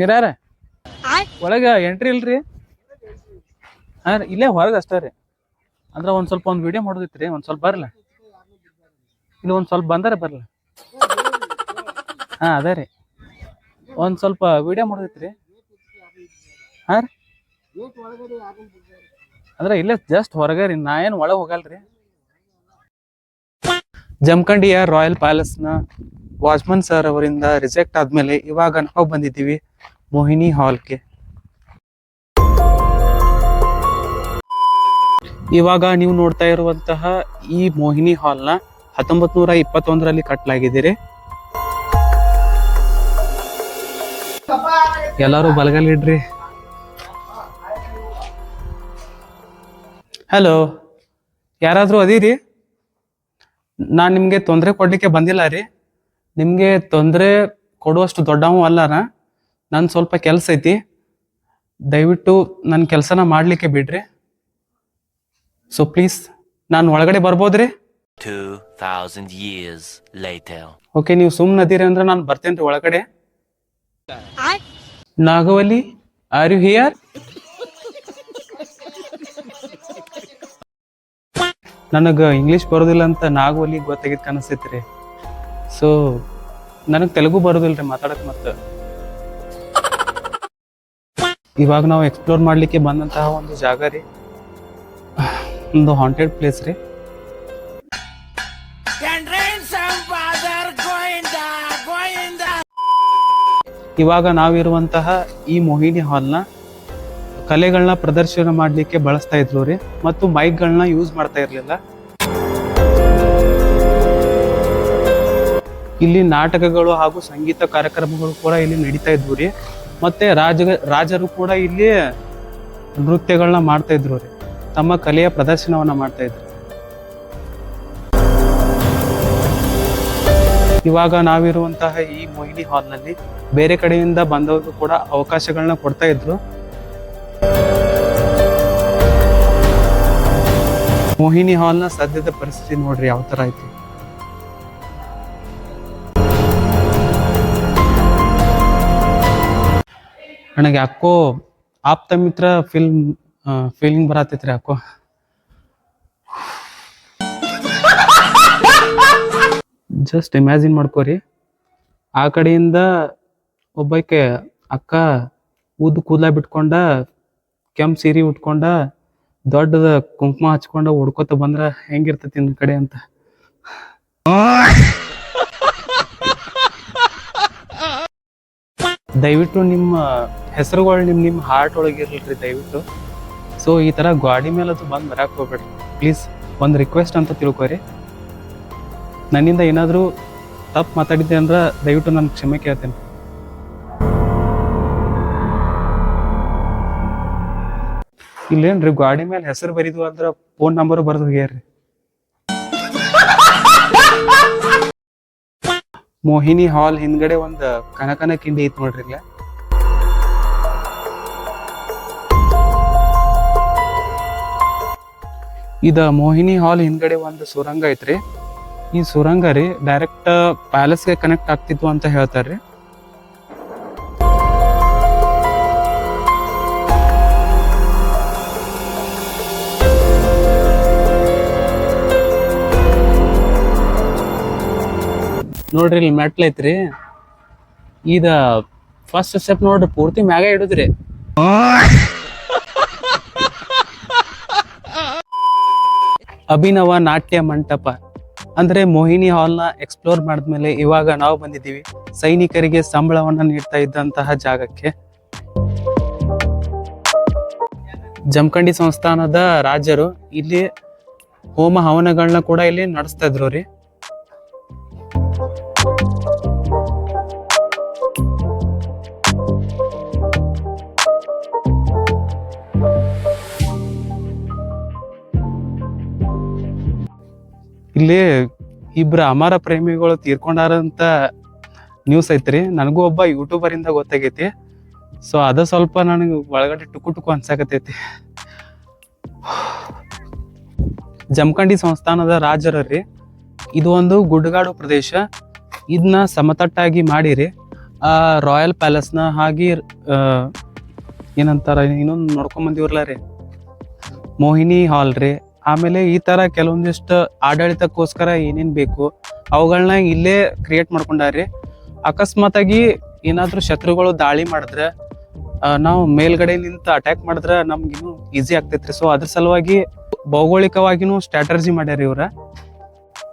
ಹಿರಾರ ಒಳಗ ಎಂಟ್ರಿ ಇಲ್ರಿ? ಹಾ ರೀ, ಇಲ್ಲೇ ಹೊರಗೆ ಅಷ್ಟೇ ರೀ. ಅಂದ್ರೆ ಒಂದ್ ಸ್ವಲ್ಪ ಒಂದ್ ವಿಡಿಯೋ ಮಾಡೋದಿತ್ರಿ ಒಂದ್ ಸ್ವಲ್ಪ ಬರ್ಲ? ಇಲ್ಲಿ ಒಂದ್ ಸ್ವಲ್ಪ ಬಂದಾರ ಬರ್ಲ? ಹಾ ಅದೇ ರೀ. ಒಂದ್ ಸ್ವಲ್ಪ ವಿಡಿಯೋ ಮಾಡೋದಿತ್ರಿ ಹಾ ರೀ. ಅಂದ್ರೆ ಇಲ್ಲೇ ಜಸ್ಟ್ ಹೊರಗೆ ರೀ ನಾ ಏನು ಒಳಗೆ ಹೋಗಲ್ರಿ? ಜಮಖಂಡಿಯ ರಾಯಲ್ ಪ್ಯಾಲೇಸ್ನ ವಾಚ್ಮನ್ ಸರ್ ಅವರಿಂದ ರಿಜೆಕ್ಟ್ ಆದ್ಮೇಲೆ ಇವಾಗ ನಾವು ಬಂದಿದ್ದೀವಿ. ಮೋಹಿನಿ ಹಾಲ್ಗೆ ಇವಾಗ ನೀವು ನೋಡ್ತಾ ಇರುವಂತಹ ಈ ಮೋಹಿನಿ ಹಾಲ್ನ ಹತ್ತೊಂಬತ್ ನೂರ ಇಪ್ಪತ್ತೊಂದರಲ್ಲಿ ಕಟ್ಟಲಾಗಿದೆ ಎಲ್ಲರೂ ಬಲಗಲಿಡ್ರಿ ಹಲೋ ಯಾರಾದರೂ ಅದೀರಿ ನಾನು ನಿಮಗೆ ತೊಂದರೆ ಕೊಡಲಿಕ್ಕೆ ಬಂದಿಲ್ಲ ರೀ ನಿಮಗೆ ತೊಂದರೆ ಕೊಡುವಷ್ಟು ದೊಡ್ಡವೂ ಅಲ್ಲಾರ ನನ್ನ ಸ್ವಲ್ಪ ಕೆಲಸ ಐತಿ. ದಯವಿಟ್ಟು ನನ್ನ ಕೆಲಸನ ಮಾಡಲಿಕ್ಕೆ ಬಿಡ್ರಿ. ಸೊ ಪ್ಲೀಸ್ ನಾನು ಒಳಗಡೆ ಬರ್ಬೋದ್ರಿ? 2,000 years later. ಓಕೆ ನೀವು ಸುಮ್ಮನೆ ಅದೀರಿ ಅಂದ್ರೆ ನಾನು ಬರ್ತೇನೆ ಒಳಗಡೆ. ನಾಗವಲ್ಲಿ ಆರ್ ಯು ಹಿಯರ್ ನನಗೆ ಇಂಗ್ಲೀಷ್ ಬರೋದಿಲ್ಲ ಅಂತ ನಾಗವಲ್ಲಿ ಗೊತ್ತಾಗಿದ್ದು ಕನಸೈತ್ರಿ ರೀ ಸೊ ನನಗೆ ತೆಲುಗು ಬರೋದಿಲ್ಲ ರೀ ಮಾತಾಡಕ್ಕೆ ಮತ್ತೆ. ಇವಾಗ ನಾವು ಎಕ್ಸ್ಪ್ಲೋರ್ ಮಾಡಲಿಕ್ಕೆ ಬಂದಂತಹ ಒಂದು ಜಾಗ ರೀ. ಒಂದು ಹಾಂಟೆಡ್ ಪ್ಲೇಸ್ ರೀ. ಇವಾಗ ನಾವಿರುವಂತಹ ಈ ಮೋಹಿನಿ ಹಾಲ್ನ ಕಲೆಗಳನ್ನ ಪ್ರದರ್ಶನ ಮಾಡಲಿಕ್ಕೆ ಬಳಸ್ತಾ ಇದ್ರು ರೀ. ಮತ್ತು ಮೈಕ್ಗಳನ್ನ ಯೂಸ್ ಮಾಡ್ತಾ ಇರಲಿಲ್ಲ. ಇಲ್ಲಿ ನಾಟಕಗಳು ಹಾಗೂ ಸಂಗೀತ ಕಾರ್ಯಕ್ರಮಗಳು ಕೂಡ ಇಲ್ಲಿ ನಡೀತಾ ಇದ್ವು ರೀ. ಮತ್ತೆ ರಾಜ, ರಾಜರು ಕೂಡ ಇಲ್ಲಿ ನೃತ್ಯಗಳನ್ನ ಮಾಡ್ತಾ ಇದ್ರು ರೀ ತಮ್ಮ ಕಲೆಯ ಪ್ರದರ್ಶನವನ್ನ ಮಾಡ್ತಾ ಇದ್ರು. ಇವಾಗ ನಾವಿರುವಂತಹ ಈ ಮೋಹಿನಿ ಹಾಲ್ನಲ್ಲಿ ಬೇರೆ ಕಡೆಯಿಂದ ಬಂದವರು ಕೂಡ ಅವಕಾಶಗಳನ್ನ ಕೊಡ್ತಾ ಇದ್ರು. ಮೋಹಿನಿ ಹಾಲ್ನ ಸದ್ಯದ ಪರಿಸ್ಥಿತಿ ನೋಡ್ರಿ ಯಾವ ತರ ಐತಿ ನನಗೆ ಯಾಕೋ ಆಪ್ತ ಮಿತ್ರ ಫಿಲ್ಮ್ ಫೀಲಿಂಗ್ ಬರತೈತ್ರಿ ಯಾಕೋ. ಜಸ್ಟ್ ಇಮ್ಯಾಜಿನ್ ಮಾಡ್ಕೋರಿ. ಆ ಕಡೆಯಿಂದ ಒಬ್ಬಕ್ಕೆ ಅಕ್ಕ ಊದ್ ಕೂದಲ ಬಿಟ್ಕೊಂಡ, ಕೆಂಪ್ ಸೀರೆ ಉಟ್ಕೊಂಡ, ದೊಡ್ಡದ ಕುಂಕುಮ ಹಚ್ಕೊಂಡ ಹುಡ್ಕೋತ ಬಂದ್ರ ಹೆಂಗಿರ್ತೈತಿ ನಿನ್ ಕಡೆ ಅಂತ. ದಯವಿಟ್ಟು ನಿಮ್ಮ ಹೆಸರುಗಳು ನಿಮ್ಮ ನಿಮ್ಮ ಹಾರ್ಟ್ ಒಳಗೆ ಇರಲಿ ದಯವಿಟ್ಟು. ಸೊ ಈ ತರ ಗಾಡಿ ಮೇಲೆ ಅದು ಬಂದು ಬರಕ್ಕೆ ಹೋಗ್ಬೇಡ್ರಿ. ಪ್ಲೀಸ್ ಒಂದು ರಿಕ್ವೆಸ್ಟ್ ಅಂತ ತಿಳ್ಕೊರಿ. ನನ್ನಿಂದ ಏನಾದರೂ ತಪ್ಪು ಮಾತಾಡಿದ್ದೆ ಅಂದ್ರೆ ದಯವಿಟ್ಟು ನಾನು ಕ್ಷಮೆ ಕೇಳ್ತೇನೆ. ಇಲ್ಲೇನ್ರಿ, ಗಾಡಿ ಮೇಲೆ ಹೆಸರು ಬರೀದು ಅಂದ್ರೆ ಫೋನ್ ನಂಬರ್ ಬರೆದು ಹೋಗ್ಯಾರ್ರಿ. ಮೋಹಿನಿ ಹಾಲ್ ಹಿಂದ್ಗಡೆ ಒಂದು ಕನಕನ ಕಿಂಡಿ ಐತ್ ನೋಡ್ರಿ ಇಲ್ಲಿ. ಇದ ಮೋಹಿನಿ ಹಾಲ್ ಹಿಂದ್ಗಡೆ ಒಂದು ಸುರಂಗ ಐತ್ರಿ. ಈ ಸುರಂಗ ರೀ ಡೈರೆಕ್ಟ್ ಪ್ಯಾಲೇಸ್ಗೆ ಕನೆಕ್ಟ್ ಆಗ್ತಿತ್ತು ಅಂತ ಹೇಳ್ತಾರ್ರಿ. ನೋಡ್ರಿ ಇಲ್ಲಿ ಮೆಟ್ಲ್ ಐತ್ರಿ. ಇದ ಫಸ್ಟ್ ಸ್ಟೆಪ್ ನೋಡ್ರಿ, ಪೂರ್ತಿ ಮ್ಯಾಗ ಇಡುದ್ರಿ ಅಭಿನವ ನಾಟ್ಯ ಮಂಟಪ. ಅಂದ್ರೆ ಮೋಹಿನಿ ಹಾಲ್ನ ಎಕ್ಸ್ಪ್ಲೋರ್ ಮಾಡಿದ್ಮೇಲೆ ಇವಾಗ ನಾವು ಬಂದಿದ್ದೀವಿ. ಸೈನಿಕರಿಗೆ ಸಂಬಳವನ್ನ ನೀಡ್ತಾ ಇದ್ದಂತಹ ಜಾಗಕ್ಕೆ. ಜಮಖಂಡಿ ಸಂಸ್ಥಾನದ ರಾಜರು ಇಲ್ಲಿ ಹೋಮ ಹವನಗಳನ್ನ ಕೂಡ ಇಲ್ಲಿ ನಡೆಸ್ತಾ ಇದ್ರು ರೀ. ಇಲ್ಲಿ ಇಬ್ರು ಅಮರ ಪ್ರೇಮಿಗಳು ತೀರ್ಕೊಂಡಾರಂತ ನ್ಯೂಸ್ ಐತ್ರಿ. ನನಗೂ ಒಬ್ಬ ಯೂಟ್ಯೂಬರ್ ಇಂದ ಗೊತ್ತಾಗೈತಿ. ಸೊ ಅದ ಸ್ವಲ್ಪ ನನಗೆ ಒಳಗಡೆ ಟುಕು ಟುಕು ಅನ್ಸಾಕತೈತಿ ಜಮಖಂಡಿ ಸಂಸ್ಥಾನದ ರಾಜರ ರೀ ಇದು ಒಂದು ಗುಡ್ಡಗಾಡು ಪ್ರದೇಶ. ಇದನ್ನ ಸಮತಟ್ಟಾಗಿ ಮಾಡಿರಿ. ಆ ರಾಯಲ್ ಪ್ಯಾಲೇಸ್ನ ಹಾಗೆ ಏನಂತಾರ, ಇನ್ನೊಂದು ನೋಡ್ಕೊಂಡ್ ಬಂದಿವ್ರಲ್ಲ ರೀ. ಮೋಹಿನಿ ಹಾಲ್ ರೀ. ಆಮೇಲೆ ಈ ತರ ಕೆಲವೊಂದಿಷ್ಟು ಆಡಳಿತಕ್ಕೋಸ್ಕರ ಏನೇನ್ ಬೇಕು ಅವುಗಳನ್ನ ಇಲ್ಲೇ ಕ್ರಿಯೇಟ್ ಮಾಡ್ಕೊಂಡಾರ್ರಿ. ಅಕಸ್ಮಾತಾಗಿ ಏನಾದ್ರೂ ಶತ್ರುಗಳು ದಾಳಿ ಮಾಡಿದ್ರೆ ನಾವು ಮೇಲ್ಗಡೆ ನಿಂತು ಅಟ್ಯಾಕ್ ಮಾಡಿದ್ರೆ ನಮ್ಗಿನ್ನು ಈಸಿ ಆಗ್ತೈತ್ರಿ. ಸೊ ಅದ್ರ ಸಲುವಾಗಿ ಭೌಗೋಳಿಕವಾಗಿನೂ ಸ್ಟ್ರಾಟಜಿ ಮಾಡ್ಯಾರ ಇವ್ರ.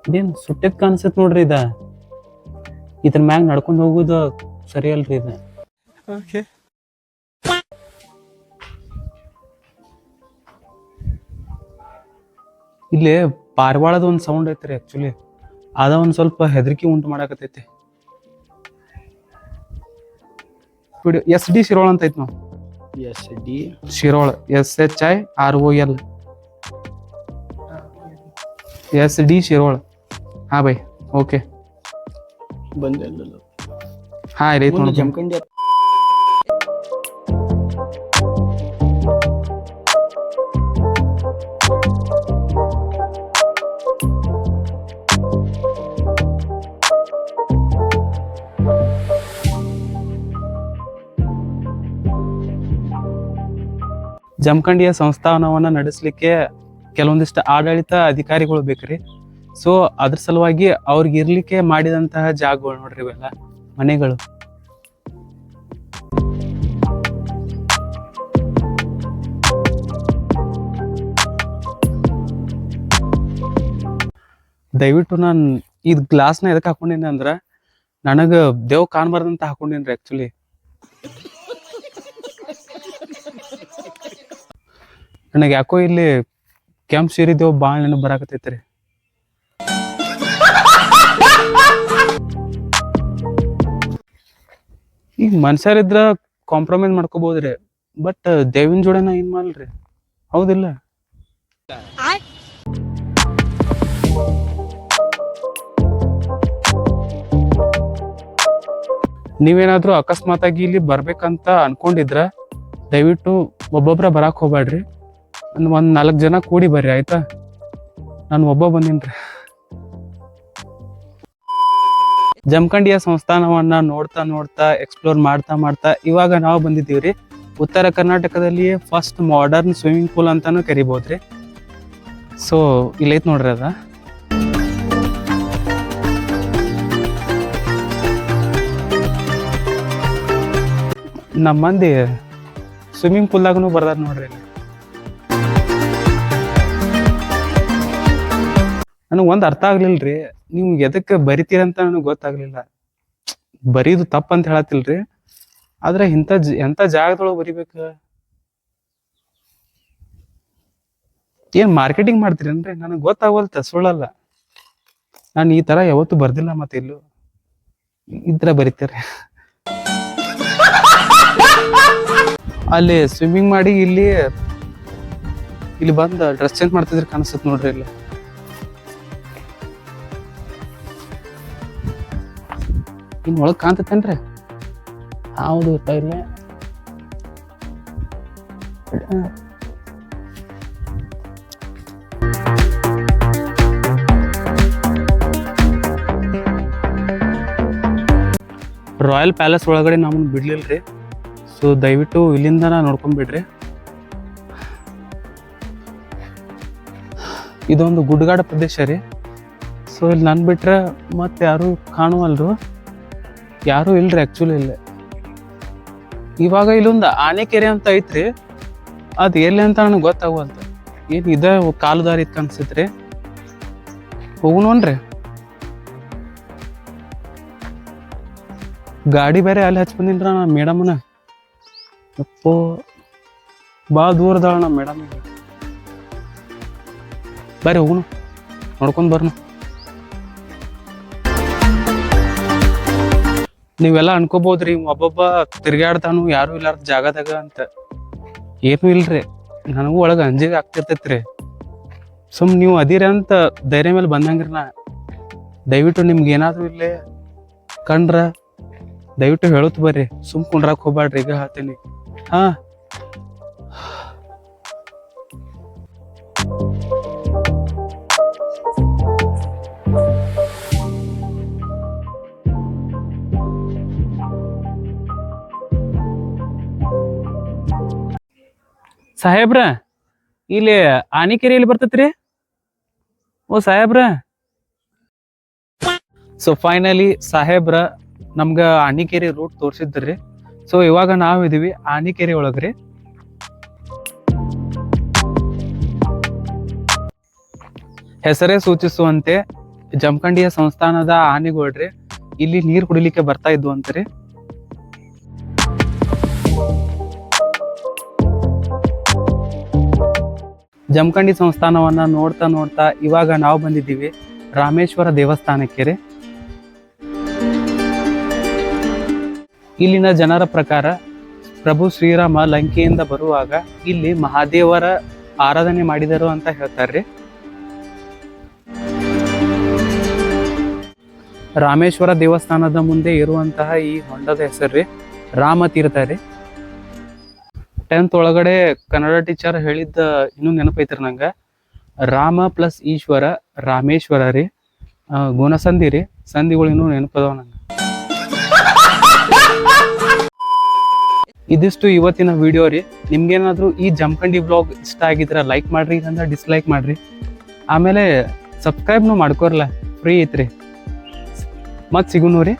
ಇದೇನು ಸುಟ್ಟಿದ್ ಕಾಣಿಸತ್ ನೋಡ್ರಿ ಇದ. ಇದ್ರ ಮ್ಯಾಗ ನಡ್ಕೊಂಡು ಹೋಗುದು ಸರಿ ಅಲ್ರಿ ಇದ. ಇಲ್ಲಿ ಪಾರ್ವಾಳದ ಒಂದು ಸೌಂಡ್ ಐತ್ರಿ ಆ್ಯಕ್ಚುಲಿ ಅದ ಒಂದು ಸ್ವಲ್ಪ ಹೆದರಿಕೆ ಉಂಟು ಮಾಡಾಕತೈತಿ ಎಸ್ ಡಿ ಶಿರೋಳ ಅಂತ ಐತಿ ನಾವು S D Shirol. S H I R O L S D Shirol. ಹಾ ಬೈ ಓಕೆ ಬಂದಿಲ್ಲ ಹಾ ರೀ ಜಮಖಂಡಿ ಜಮಖಂಡಿಯ ಸಂಸ್ಥಾನವನ್ನ ನಡೆಸಲಿಕ್ಕೆ ಕೆಲವೊಂದಿಷ್ಟು ಆಡಳಿತ ಅಧಿಕಾರಿಗಳು ಬೇಕ್ರಿ. ಸೊ ಅದ್ರ ಸಲುವಾಗಿ ಅವ್ರಿಗೆ ಇರ್ಲಿಕ್ಕೆ ಮಾಡಿದಂತಹ ಜಾಗಗಳು ನೋಡ್ರಿ ಇವೆಲ್ಲ, ಮನೆಗಳು. ದಯವಿಟ್ಟು ನಾನು ಇದ್ ಗ್ಲಾಸ್ನ ಎದಕ್ಕೆ ಹಾಕೊಂಡಿನಿ ಅಂದ್ರ, ನನಗ ದೇವ್ ಕಾಣ್ಬಾರ್ದಂತ ಹಾಕೊಂಡಿನ್ರಿ ಆಕ್ಚುಲಿ ನನಗೆ ಯಾಕೋ ಇಲ್ಲಿ ಕೆಂಪ್ ಸೀರಿದೇವ್ ಭಾಳ ನೆನಪು ಬರಾಕತೈತ್ರಿ ಈಗ ಮನುಷ್ಯರಿದ್ರ ಕಾಂಪ್ರಮೈಸ್ ಮಾಡ್ಕೋಬಹುದ್ರಿ ಬಟ್ ದೇವಿನ ಜೋಡೆ ನಾ ಏನ್ ಮಾಡಲ್ರಿ ಹೌದಿಲ್ಲ? ನೀವೇನಾದ್ರೂ ಅಕಸ್ಮಾತಾಗಿ ಇಲ್ಲಿ ಬರ್ಬೇಕಂತ ಅನ್ಕೊಂಡಿದ್ರ, ದಯವಿಟ್ಟು ಒಬ್ಬೊಬ್ರ ಬರಾಕ್ ಹೋಗ್ಬೇಡ್ರಿ. ಒಂದ್ ಒಂದು ನಾಲ್ಕು ಜನ ಕೂಡಿ ಬರ್ರಿ, ಆಯ್ತಾ? ನಾನು ಒಬ್ಬ ಬಂದಿನ್ರಿ. ಜಮಖಂಡಿಯ ಸಂಸ್ಥಾನವನ್ನ ನೋಡ್ತಾ ನೋಡ್ತಾ ಎಕ್ಸ್ಪ್ಲೋರ್ ಮಾಡ್ತಾ ಮಾಡ್ತಾ ಇವಾಗ ನಾವು ಬಂದಿದ್ದೀವ್ರಿ. ಉತ್ತರ ಕರ್ನಾಟಕದಲ್ಲಿಯೇ ಫಸ್ಟ್ ಮಾಡರ್ನ್ ಸ್ವಿಮ್ಮಿಂಗ್ ಪೂಲ್ ಅಂತಾನು ಕರಿಬಹುದ್ರಿ ಸೊ ಇಲ್ಲೈತ್ ನೋಡ್ರಿ ಅದ. ನಮ್ಮ ಮಂದಿ ಸ್ವಿಮ್ಮಿಂಗ್ ಪೂಲ್ದಾಗನು ಬರ್ದಾರ ನೋಡ್ರಿ ನನಗೆ ಒಂದು ಅರ್ಥ ಆಗ್ಲಿಲ್ರಿ. ನೀವು ಎದಕ್ಕೆ ಬರಿತೀರಂತ ನನಗೆ ಗೊತ್ತಾಗ್ಲಿಲ್ಲ. ಬರೀದು ತಪ್ಪ ಅಂತ ಹೇಳತ್ತಿಲ್ರಿ. ಆದ್ರೆ ಇಂಥ ಎಂತ ಜಾಗದೊಳಗೆ ಬರಿಬೇಕು? ಏನ್ ಮಾರ್ಕೆಟಿಂಗ್ ಮಾಡ್ತೀರೇನ್ರಿ? ನನಗೆ ಗೊತ್ತಾಗಲ್ತ, ಸುಳ್ಳಲ್ಲ. ನಾನು ಈ ತರ ಯಾವತ್ತು ಬರ್ದಿಲ್ಲ ಮತ್ತೆ ಇಲ್ಲೂ. ಇದ್ರ ಬರಿತಾರೆ. ಅಲ್ಲಿ ಸ್ವಿಮ್ಮಿಂಗ್ ಮಾಡಿ ಇಲ್ಲಿ ಇಲ್ಲಿ ಬಂದು ಡ್ರೆಸ್ ಚೇಂಜ್ ಮಾಡ್ತಿದ್ರೆ ಕಾಣಿಸುತ್ತೆ ನೋಡ್ರಿ ಇಲ್ಲಿ. ಇನ್ ಒಳಗ್ ಕಾಣ್ತತೇನ್ರಿ? ಹೌದು ಇಲ್ಲ ರಾಯಲ್ ಪ್ಯಾಲೇಸ್ ಒಳಗಡೆ ನಮ್ಮನ್ನ ಬಿಡ್ಲಿಲ್ರಿ. ಸೊ ದಯವಿಟ್ಟು ಇಲ್ಲಿಂದ ನೋಡ್ಕೊಂಡ್ಬಿಡ್ರಿ ಇದೊಂದು ಗುಡ್ಡಗಾಡ ಪ್ರದೇಶ ರೀ. ಸೊ ಇಲ್ಲಿ ನನ್ ಬಿಟ್ರೆ ಮತ್ತೆ ಯಾರು ಕಾಣುವಲ್ರು. ಯಾರು ಇಲ್ರಿ ಆಕ್ಚುಲಿ ಇಲ್ಲ. ಇವಾಗ ಇಲ್ಲೊಂದು ಆನೆಕೆರೆ ಅಂತ ಐತ್ರಿ. ಅದ್ ಎಲ್ಲಿ ಅಂತ ನನಗೆ ಗೊತ್ತಾಗುವಂತ ಏನ್ ಇದ ಕಾಲುದಾರಿ ಇತ್ತು ಅನ್ಸತ್ರಿ ಹೋಗುಣನ್ರಿ ಗಾಡಿ ಬೇರೆ ಅಲ್ಲಿ ಹಚ್ಚಿ ಬಂದಿನ್ರ ನಾ ಮೇಡಮ್ನ ಅಪ್ಪೋ ಭಾಳ ದೂರದಾಳ ಮೇಡಮ್. ಬರ್ರಿ ಹೋಗುಣ ನೋಡ್ಕೊಂಡ್ ಬರ್ನು. ನೀವೆಲ್ಲ ಅನ್ಕೋಬಹುದ್ರಿ ಒಬ್ಬೊಬ್ಬ ತಿರ್ಗಾಡ್ತಾನು ಯಾರು ಇಲ್ಲಾರ್ದ ಜಾಗದಾಗ ಅಂತ. ಏನು ಇಲ್ರಿ, ನನಗೂ ಒಳಗ ಅಂಜಿಗೆ ಆಗ್ತಿರ್ತೈತ್ರಿ. ಸುಮ್ ನೀವು ಅದೀರ ಅಂತ ಧೈರ್ಯ ಮೇಲೆ ಬಂದಂಗ್ರಿ ನಾ. ದಯವಿಟ್ಟು ನಿಮ್ಗೆ ಏನಾದ್ರು ಇಲ್ಲೇ ಕಂಡ್ರ ದಯವಿಟ್ಟು ಹೇಳುತ್ತ ಬರ್ರಿ, ಸುಮ್ ಕುಂಡ್ರಾಕ್ ಹೋಗ್ಬ್ಯಾಡ್ರಿ, ಈಗ ಹೇಳ್ತೀನಿ. ಹಾ. ಸಾಹೇಬ್ರ, ಇಲ್ಲಿ ಆನಿಕೆರೆ ಇಲ್ಲಿ ಬರ್ತೈತ್ರಿ? ಓ ಸಾಹೇಬ್ರ. ಸೊ ಫೈನಲಿ ಸಾಹೇಬ್ರ ನಮ್ಗ ಆನಿಕೆರೆ ರೂಟ್ ತೋರಿಸಿದ್ರಿ. ಸೊ ಇವಾಗ ನಾವ್ ಇದೀವಿ ಆನಿಕೆರೆ ಒಳಗ್ರಿ ಹೆಸರೇ ಸೂಚಿಸುವಂತೆ ಜಮಖಂಡಿಯ ಸಂಸ್ಥಾನದ ಆನೆಗಳ್ರಿ. ಇಲ್ಲಿ ನೀರ್ ಕುಡಿಲಿಕ್ಕೆ ಬರ್ತಾ ಇದ್ವು ಅಂತ್ರಿ ಜಮಖಂಡಿ ಸಂಸ್ಥಾನವನ್ನ ನೋಡ್ತಾ ನೋಡ್ತಾ ಇವಾಗ ನಾವು ಬಂದಿದ್ದೀವಿ ರಾಮೇಶ್ವರ ದೇವಸ್ಥಾನಕ್ಕೆ ಇಲ್ಲಿನ ಜನರ ಪ್ರಕಾರ ಪ್ರಭು ಶ್ರೀರಾಮ ಲಂಕೆಯಿಂದ ಬರುವಾಗ ಇಲ್ಲಿ ಮಹಾದೇವರ ಆರಾಧನೆ ಮಾಡಿದರು ಅಂತ ಹೇಳ್ತಾರೆ ರಾಮೇಶ್ವರ ದೇವಸ್ಥಾನದ ಮುಂದೆ ಇರುವಂತಹ ಈ ಹೊಂಡದ ಹೆಸರು ರಾಮ ತೀರ್ಥ ರೀ. ಟೆಂತ್ ಒಳಗಡೆ ಕನ್ನಡ ಟೀಚರ್ ಹೇಳಿದ್ದ ಇನ್ನೂ ನೆನಪೈತ್ರಿ ನಂಗೆ. ರಾಮ ಪ್ಲಸ್ ಈಶ್ವರ, ರಾಮೇಶ್ವರ ರೀ. ಗುಣಸಂಧಿ ರೀ. ಸಂಧಿಗಳು ಇನ್ನೂ ನೆನಪದವ ನಂಗೆ. ಇದಿಷ್ಟು ಇವತ್ತಿನ ವಿಡಿಯೋ ರೀ. ನಿಮ್ಗೇನಾದ್ರೂ ಈ ಜಮಖಂಡಿ ಬ್ಲಾಗ್ ಇಷ್ಟ ಆಗಿದ್ರೆ ಲೈಕ್ ಮಾಡ್ರಿ, ಇಲ್ಲಾಂದ್ರೆ ಡಿಸ್ಲೈಕ್ ಮಾಡ್ರಿ. ಆಮೇಲೆ ಸಬ್ಸ್ಕ್ರೈಬ್ನು ಮಾಡ್ಕೋರ್ಲ. ಫ್ರೀ ಐತ್ರಿ. ಮತ್ತೆ ಸಿಗುನು ರೀ.